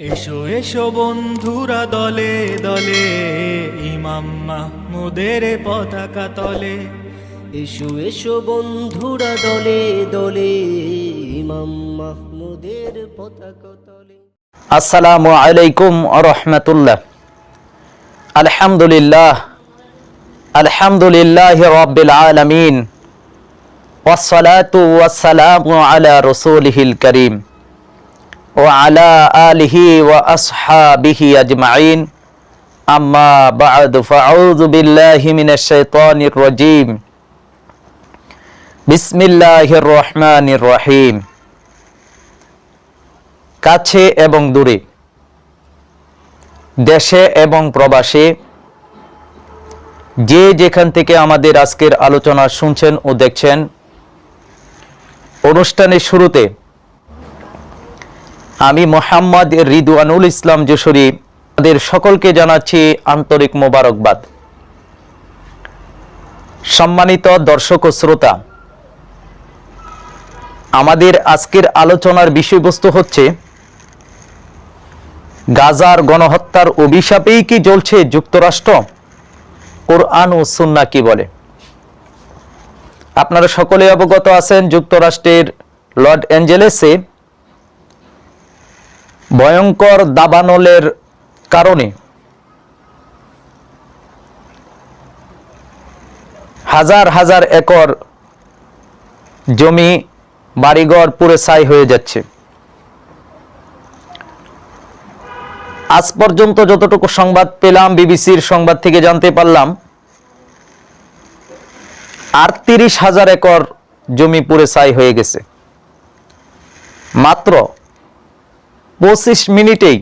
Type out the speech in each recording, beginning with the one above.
এসো এসো বন্ধুরা দলে দলে ইমাম মাহমুদের পতাকা তলে। এসো এসো বন্ধুরা দলে দলে ইমাম মাহমুদের পতাকা তলে। আসসালামু আলাইকুম আরহামতুল্লাহ আলহামদুলিল্লাহ আলহামদুলিল্লাহ রব্বিল আলামিন। ওয়াসসালাতু ওয়াসসালামু আলা রাসূলিহিল কারীম। ওয়া আলা আলিহি ওয়া আসহাবিহি আজমাইন। আম্মা বা'দু ফাআউযু বিল্লাহি মিনাশ শাইতানির রাজীম। বিসমিল্লাহির রহমানির রহিম। কাছে এবং দূরে। দেশে এবং প্রবাসে। যে যেখান থেকে আমাদের আজকের আলোচনা শুনছেন ও দেখছেন, অনুষ্ঠানের শুরুতে আমি মোহাম্মদ রিদুয়ানুল ইসলাম যশোরী। আমাদের সকলকে জানাচ্ছি আন্তরিক মোবারকবাদ। সম্মানিত দর্শক ও শ্রোতা, আমাদের আজকের আলোচনার বিষয়বস্তু হচ্ছে, গাজার গণহত্যার অভিশাপেই কি জ্বলছে যুক্তরাষ্ট্র? কোরআন ও সুন্না কি বলে? আপনারা সকলে অবগত আছেন যুক্তরাষ্ট্রের লর্ড অ্যাঞ্জেলেসে ভয়ঙ্কর দাবানলের কারণে হাজার হাজার একর জমি বাড়িঘর পুরে ছাই হয়ে যাচ্ছে। আজ পর্যন্ত যতটুকু সংবাদ পেলাম, বিবিসির সংবাদ থেকে জানতে পারলাম, আটত্রিশ হাজার একর জমি পুরে ছাই হয়ে গেছে। মাত্র পঁচিশ মিনিটেই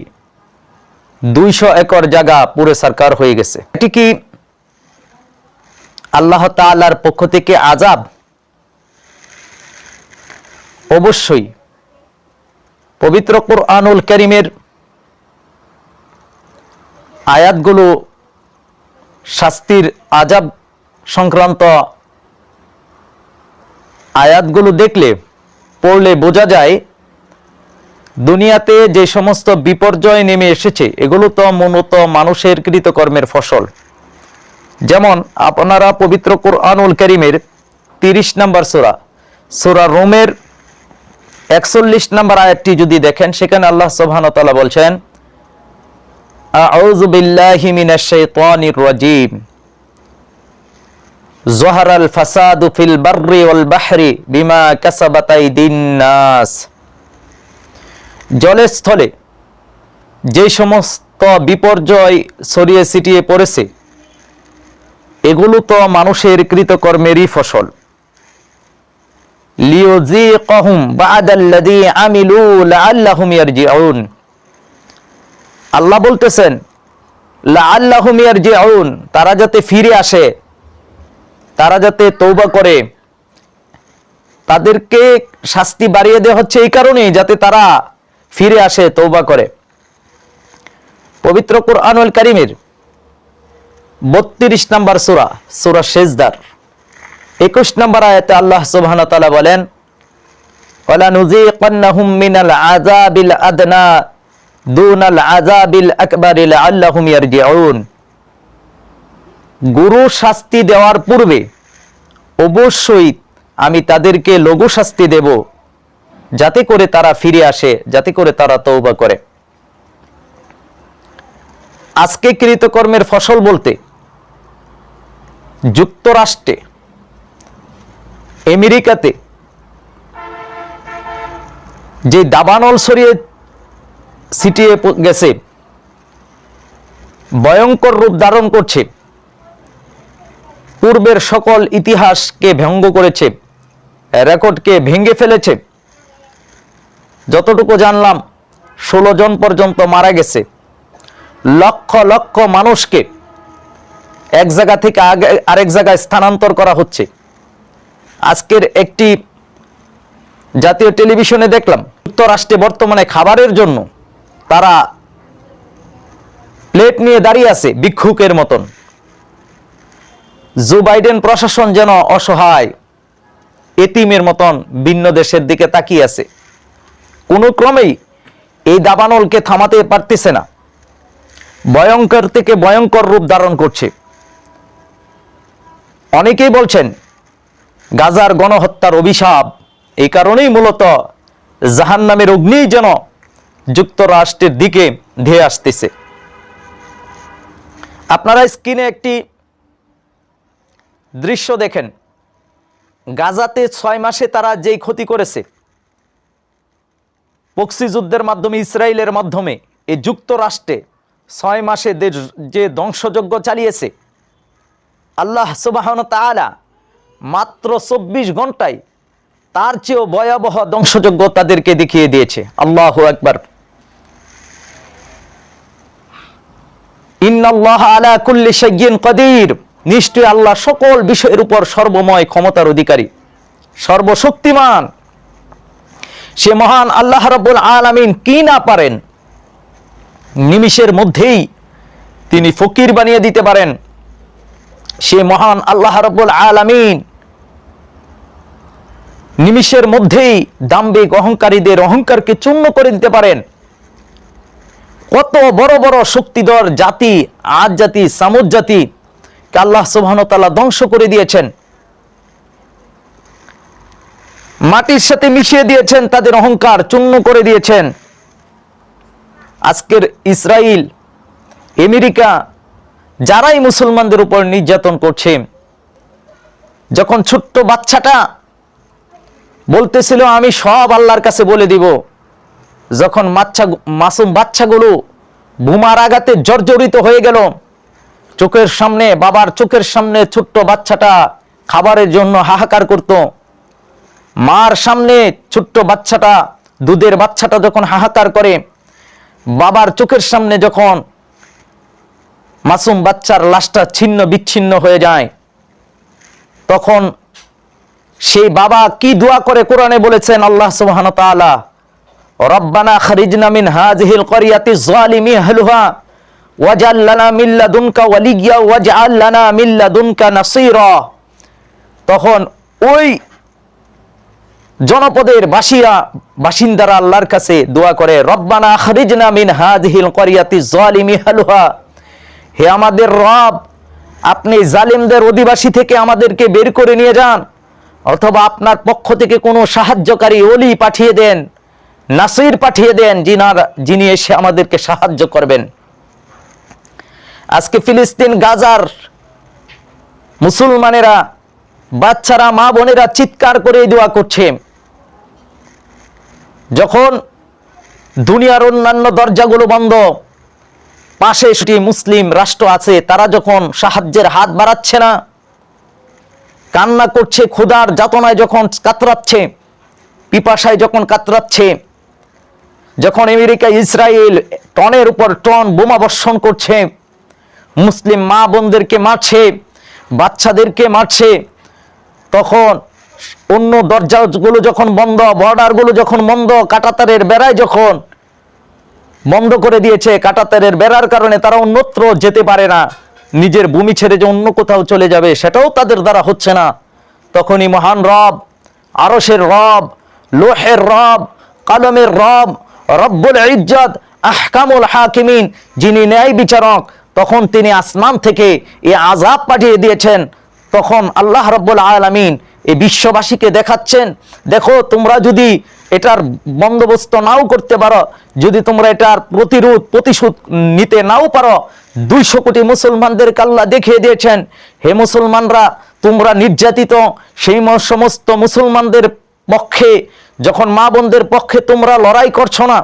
দুইশো একর জায়গা পুরে সরকার হয়ে গেছে। এটি কি আল্লাহ তাআলার পক্ষ থেকে আজাব অবশ্যই। পবিত্র কোরআনুল করিমের আয়াতগুলো শাস্তির আজাব সংক্রান্ত আয়াতগুলো দেখলে, পড়লে বোঝা যায় দুনিয়াতে যে সমস্ত বিপর্যয় নেমে এসেছে, এগুলো তো মূলত মানুষের কৃতকর্মের ফসল। যেমন আপনারা পবিত্র কোরআনুল করিমের তিরিশ নম্বর সোরা সোরা রোমের একচল্লিশ নম্বর আয়টি যদি দেখেন, সেখানে আল্লাহ সোহান তালা বলছেন, আউযু বিল্লাহি ফিল বাররি ওয়াল বাহরি বিমা কাসাবাত নাস। জলে স্থলে যে সমস্ত বিপর্যয় ছড়িয়ে ছিটিয়ে পড়েছে, এগুলো তো মানুষের কৃতকর্মেরই ফসল। আল্লাহ বলতেছেন তারা যাতে ফিরে আসে, তারা যাতে তৌবা করে, তাদেরকে শাস্তি বাড়িয়ে দেওয়া হচ্ছে এই কারণেই যাতে তারা ফিরে আসে তৌবা করে। পবিত্র কোরআনুল কারিমের বত্রিশ নম্বর সুরা সুরা শেজদার একুশ নম্বর আয়াতে আল্লাহ সুবহানাহু তাআলা বলেন আদনা গুরু শাস্তি দেওয়ার পূর্বে অবশ্যই আমি তাদেরকে লঘু শাস্তি দেব। যাতে করে তারা ফিরে আসে, যাতে করে তারা তৌবা করে। আজকে কৃতকর্মের ফসল বলতে যুক্তরাষ্ট্রে, আমেরিকাতে যে দাবানল সরিয়ে ছিটিয়ে গেছে, ভয়ঙ্কর রূপ ধারণ করছে, পূর্বের সকল ইতিহাসকে ভঙ্গ করেছে, রেকর্ডকে ভেঙে ফেলেছে যতটুকু জানলাম, ষোলো জন পর্যন্ত মারা গেছে। লক্ষ লক্ষ মানুষকে এক জায়গা থেকে আগে, আরেক জায়গায় স্থানান্তর করা হচ্ছে। আজকের একটি জাতীয় টেলিভিশনে দেখলাম, যুক্তরাষ্ট্রে বর্তমানে খাবারের জন্য তারা প্লেট নিয়ে দাঁড়িয়ে আছে ভিক্ষুকের মতন। জো বাইডেন প্রশাসন যেন অসহায়, এতিমের মতন ভিন্ন দেশের দিকে তাকিয়ে আছে। কোনো ক্রমেই এই দাবানলকে থামাতে পারতেছে না। ভয়ঙ্কর থেকে ভয়ঙ্কর রূপ ধারণ করছে। অনেকেই বলছেন, গাজার গণহত্যার অভিশাপ এই কারণেই মূলত জাহান্নামের অগ্নি যেন যুক্তরাষ্ট্রের দিকে ধেয়ে আসতেছে। আপনারা স্ক্রিনে একটি দৃশ্য দেখেন। গাজাতে ছয় মাসে তারা যেই ক্ষতি করেছে পক্সি যুদ্ধের মাধ্যমে, ইসরায়েলের মাধ্যমে এই যুক্তরাষ্ট্রে ছয় মাসে যে- ধ্বংসযজ্ঞ চালিয়েছে, আল্লাহ সুবাহন তাআলা মাত্র চব্বিশ ঘন্টায় তার চেয়েও ভয়াবহ ধ্বংসযজ্ঞ তাদেরকে দেখিয়ে দিয়েছে। আল্লাহ একবার নিশ্চয় আল্লাহ সকল বিষয়ের উপর সর্বময় ক্ষমতার অধিকারী, সর্বশক্তিমান। সে মহান আল্লাহ রাব্বুল আলামিন কি না পারেন? নিমিষের মধ্যেই তিনি ফকির বানিয়ে দিতে পারেন। সে মহান আল্লাহ রাব্বুল আলামিন নিমিষের মধ্যেই দাম্বিক অহংকারীদের অহংকারকে চূর্ণ করে দিতে পারেন। কত বড় বড় শক্তিধর জাতি, আজ জাতি, সামুদ জাতি আল্লাহ সুবহানতাল্লাহ ধ্বংস করে দিয়েছেন। মাটির সাথে মিশিয়ে দিয়েছেন, তাদের অহংকার চূর্ণ করে দিয়েছেন। আজকের ইসরায়েল আমেরিকা, যারাই মুসলমানদের উপর নির্যাতন করছে, যখন ছোট্ট বাচ্চাটা বলতেছিল, আমি সব আল্লাহর কাছে বলে দিব। যখন বাচ্চা মাসুম বাচ্চাগুলো বোমার আঘাতে জর্জরিত হয়ে গেল, চোখের সামনে বাবার চোখের সামনে ছোট্ট বাচ্চাটা খাবারের জন্য হাহাকার করত। মার সামনে ছোট্ট বাচ্চাটা, দুধের বাচ্চাটা যখন হাহাকার করে, বাবার চোখের সামনে যখন মাসুম বাচ্চার লাশটা ছিন্ন বিচ্ছিন্ন হয়ে যায়, তখন সেই বাবা কি দোয়া করে কোরআনে বলেছেন? আল্লাহ সুবহান তাআলা, রব্বানা খারিজনা মিন হাযিহিল ক্বরিয়াতি যালিমি আহলুহা ওয়াজআল লানা মিন লাদুনকা ওয়ালিয়্যা, ওয়াজআল লানা মিন লাদুনকা নাসীরা। তখন ওই জনপদের বাসীরা, বাসিন্দারা আল্লাহর কাছে দোয়া করে, রব্বানা খারিজনা মিন হাযিহিল করিয়াতি যালিমি আহলুহা হে আমাদের রব, আপনি জালিমদের অধিবাসী থেকে আমাদেরকে বের করে নিয়ে যান, অথবা আপনার পক্ষ থেকে কোনো সাহায্যকারী অলি পাঠিয়ে দেন, নাসির পাঠিয়ে দেন যিনার যিনি এসে আমাদেরকে সাহায্য করবেন। আজকে ফিলিস্তিন, গাজার মুসলমানেরা বাচ্চারা, মা বোনেরা চিৎকার করে দোয়া করছে। যখন দুনিয়ার অন্যান্য দরজাগুলো বন্ধ, পাশে সেটি মুসলিম রাষ্ট্র আছে, তারা যখন সাহায্যের হাত বাড়াচ্ছে না, কান্না করছে, ক্ষুধার যাতনায় যখন কাতরাচ্ছে, পিপাসায় যখন কাতরাচ্ছে, যখন আমেরিকা, ইসরায়েল টনের উপর টন বোমা বর্ষণ করছে, মুসলিম মা বোনদেরকে মারছে, বাচ্চাদেরকে মারছে তখন অন্য দরজাগুলো যখন বন্ধ, বর্ডারগুলো যখন বন্ধ, কাটাতারের বেড়ায় যখন বন্ধ করে দিয়েছে কাটাতারের বেড়ার কারণে তারা অন্যত্র যেতে পারে না, নিজের ভূমি ছেড়ে যে অন্য কোথাও চলে যাবে, সেটাও তাদের দ্বারা হচ্ছে না। তখনই মহান রব আরসের রব, লোহের রব, কালমের রব, রব্বুল ইজ্জত, আহকামুল হাকিমিন যিনি ন্যায় বিচারক তখন তিনি আসমান থেকে এই আজাব পাঠিয়ে দিয়েছেন। তখন আল্লাহ রব্বুল আলামিন এই বিশ্ববাসীকে দেখাচ্ছেন, দেখো, তোমরা যদি এটার বন্দোবস্ত নাও করতে পারো, যদি তোমরা এটার প্রতিরোধ, প্রতিশোধ নিতে নাও পারো, দুইশো কোটি মুসলমানদের কাল্লা দেখিয়ে দিয়েছেন, হে মুসলমানরা, তোমরা নির্যাতিত, সেই সমস্ত মুসলমানদের পক্ষে, যখন মা বোনদের পক্ষে তোমরা লড়াই করছ না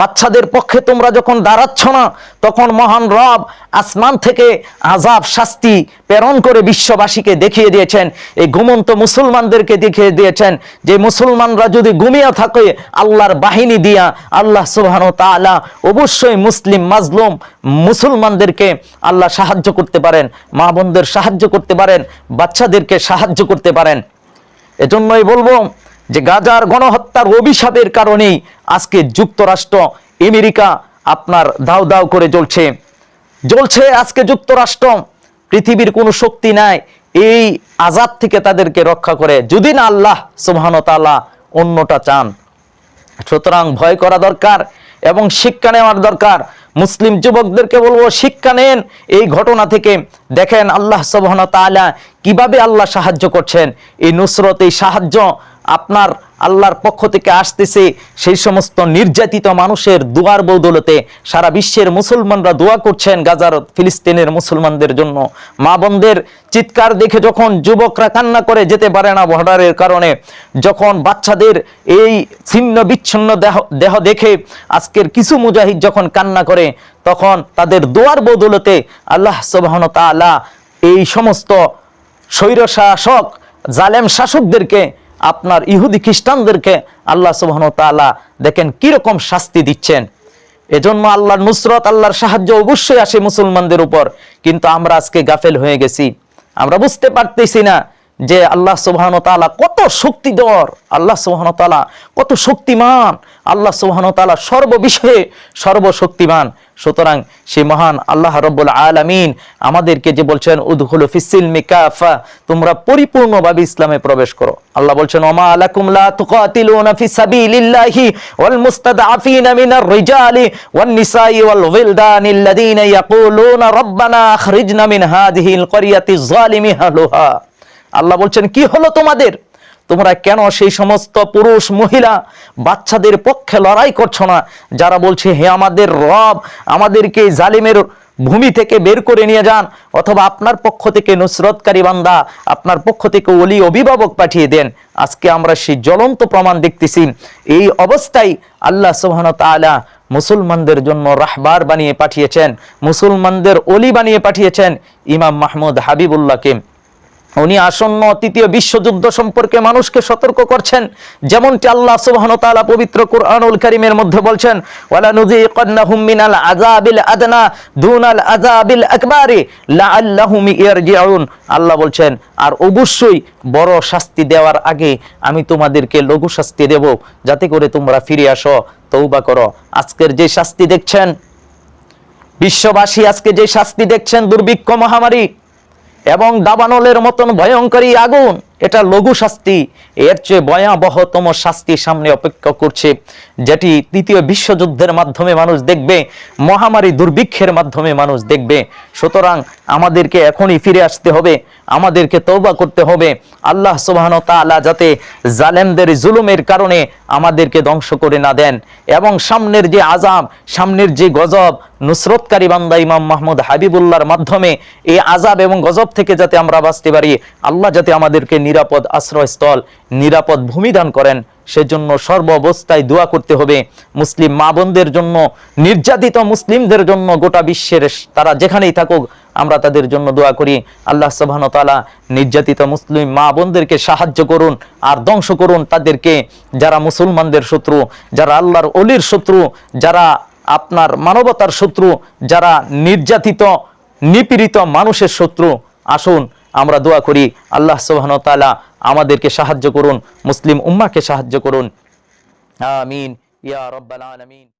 বাচ্চাদের পক্ষে তোমরা যখন দাঁড়াচ্ছ না, তখন মহান রব আসমান থেকে আজাব শাস্তি প্রেরণ করে বিশ্ববাসীকে দেখিয়ে দিয়েছেন। এই ঘুমন্ত মুসলমানদেরকে দেখিয়ে দিয়েছেন যে মুসলমানরা যদি ঘুমিয়ে থাকে, আল্লাহর বাহিনী দিয়া আল্লাহ সুবহান তাআলা অবশ্যই মুসলিম, মাজলুম মুসলমানদেরকে আল্লাহ সাহায্য করতে পারেন, মা বোনদের সাহায্য করতে পারেন, বাচ্চাদেরকে সাহায্য করতে পারেন। এজন্যই বলব যে গাজার গণহত্যার অভিশাপের কারণেই আজকে যুক্তরাষ্ট্র, আমেরিকা আপনার দাও দাও করে জ্বলছে। জ্বলছে আজকে যুক্তরাষ্ট্র। পৃথিবীর কোনো শক্তি নাই। এই আজাদ থেকে তাদেরকে রক্ষা করে যদি না আল্লাহ সুবহান তাআলা অন্যটা চান। সুতরাং ভয় করা দরকার এবং শিক্ষা নেওয়ার দরকার। মুসলিম যুবকদেরকে বলব, শিক্ষা নেন এই ঘটনা থেকে। দেখেন আল্লাহ সুবহান তাআলা কীভাবে আল্লাহ সাহায্য করছেন। এই নুসরত, এই সাহায্য আপনার আল্লাহর পক্ষ থেকে আসতেছে সেই সমস্ত নির্যাতিত মানুষের দুয়ার বৌদলতে সারা বিশ্বের মুসলমানরা দোয়া করছেন গাজার ফিলিস্তিনের মুসলমানদের জন্য। মা বোনদের চিৎকার দেখে যখন যুবকরা কান্না করে যেতে পারে না বর্ডারের কারণে, যখন বাচ্চাদের এই ছিন্ন বিচ্ছিন্ন দেহ দেহ দেখে আজকের কিছু মুজাহিদ যখন কান্না করে, তখন তাদের দোয়ার বদলতে আল্লাহ সুবহান তাআলা এই সমস্ত স্বৈর শাসক জালেম শাসকদেরকে আপনার ইহুদি খ্রিস্টানদেরকে আল্লাহ সুবহান তাআলা দেখেন কীরকম শাস্তি দিচ্ছেন। এজন্য আল্লাহর নুসরত, আল্লাহর সাহায্য অবশ্যই আসে মুসলমানদের উপর। কিন্তু আমরা আজকে গাফেল হয়ে গেছি। আমরা বুঝতে পারতেছি না যে আল্লাহ সুবহান তাআলা কত শক্তিধর, আল্লাহ সুবহান তাআলা কত শক্তিমান, আল্লাহ সুবহান তাআলা সর্ববিষয়ে সর্বশক্তিমান। সুতরাং সেই মহান আল্লাহ রব্বুল আলামিন আমাদেরকে যে বলছেন, উদখুলু ফিসিল মিকাফা তোমরা পরিপূর্ণভাবে ইসলামে প্রবেশ করো। আল্লাহ বলছেন, ওমা আলাকুম লা তুকাতিলুনা ফি সাবিলিল্লাহি ওয়াল মুস্তাদআফিনা মিনার রিজালি ওয়ান নিসাই ওয়াল ওয়িলদানি আল্লাযীনা ইয়াকুলুনা রব্বানা আখরিজনা মিন হাযিহিল ক্বরিয়াতি যালিমি আহলুহা। আল্লাহ বলছেন, কি হলো তোমাদের? তোমরা কেন সেই সমস্ত পুরুষ, মহিলা, বাচ্চাদের পক্ষে লড়াই করছ না? যারা বলছে, হে আমাদের রব, আমাদেরকে জালিমের ভূমি থেকে বের করে নিয়ে যান, অথবা আপনার পক্ষ থেকে নুসরতকারী বান্দা, আপনার পক্ষ থেকে ওলি, অভিভাবক পাঠিয়ে দেন। আজকে আমরা সেই জ্বলন্ত প্রমাণ দেখতেছি। এই অবস্থায় আল্লাহ সুবহান তাআলা মুসলমানদের জন্য রাহবার বানিয়ে পাঠিয়েছেন, মুসলমানদের অলি বানিয়ে পাঠিয়েছেন ইমাম মাহমুদ হাবিবুল্লাহকে। উনি আসন্ন তৃতীয় বিশ্বযুদ্ধ সম্পর্কে মানুষকে সতর্ক করছেন। যেমনটি আল্লাহ সুবহানাহু ওয়া তাআলা পবিত্র কুরআনুল কারীমের মধ্যে বলছেন ওয়ালা নুযীকান্নাহুম মিনাল আযাবিল আদনা দুনাল আযাবিল আকবারি লাআল্লাহুম ইয়ারজিউন। আল্লাহ বলছেন, আর অবশ্যই বড় শাস্তি দেওয়ার আগে আমি তোমাদেরকে লঘু শাস্তি দেব। যাতে করে তোমরা ফিরে আসো, তওবা করো। আজকের যে শাস্তি দেখছেন, বিশ্ববাসী আজকে যে শাস্তি দেখছেন দুর্ভিক্ষ মহামারী এবং দাবানলের মতন ভয়ঙ্করী আগুন। এটা লঘু শাস্তি। এর চেয়ে ভয়াবহতম শাস্তি সামনে অপেক্ষা করছে, যেটি তৃতীয় বিশ্বযুদ্ধের মাধ্যমে মানুষ দেখবে, মহামারী দুর্ভিক্ষের মাধ্যমে মানুষ দেখবে। সুতরাং আমাদেরকে এখনই ফিরে আসতে হবে, আমাদেরকে তৌবা করতে হবে। আল্লাহ সুবহান তাআলা যাতে জালেমদের জুলুমের কারণে আমাদেরকে ধ্বংস করে না দেন। এবং সামনের যে আজাব সামনের যে গজব, নুসরতকারী বান্দা ইমাম মাহমুদ হাবিবুল্লাহর মাধ্যমে এই আজাব এবং গজব থেকে যাতে আমরা বাঁচতে পারি, আল্লাহ যাতে আমাদেরকে নিরাপদ আশ্রয়স্থল, নিরাপদ ভূমি দান করেন। সেজন্য সর্ব অবস্থায় দোয়া করতে হবে। মুসলিম মা বোনদের জন্য, নির্যাতিত মুসলিমদের জন্য গোটা বিশ্বের তারা যেখানেই থাকুক, আমরা তাদের জন্য দোয়া করি। আল্লাহ সুবহান তাআলা নির্যাতিত মুসলিম মা বোনদেরকে সাহায্য করুন আর ধ্বংস করুন তাদেরকে। যারা মুসলমানদের শত্রু, যারা আল্লাহর অলির শত্রু, যারা আপনার মানবতার শত্রু, যারা নির্যাতিত, নিপীড়িত মানুষের শত্রু, আসুন আমরা দোয়া করি, আল্লাহ সুবহান তালা আমাদেরকে সাহায্য করুন, মুসলিম উম্মাকে সাহায্য করুন। আমিন। ইয়া রব্বাল আলামিন।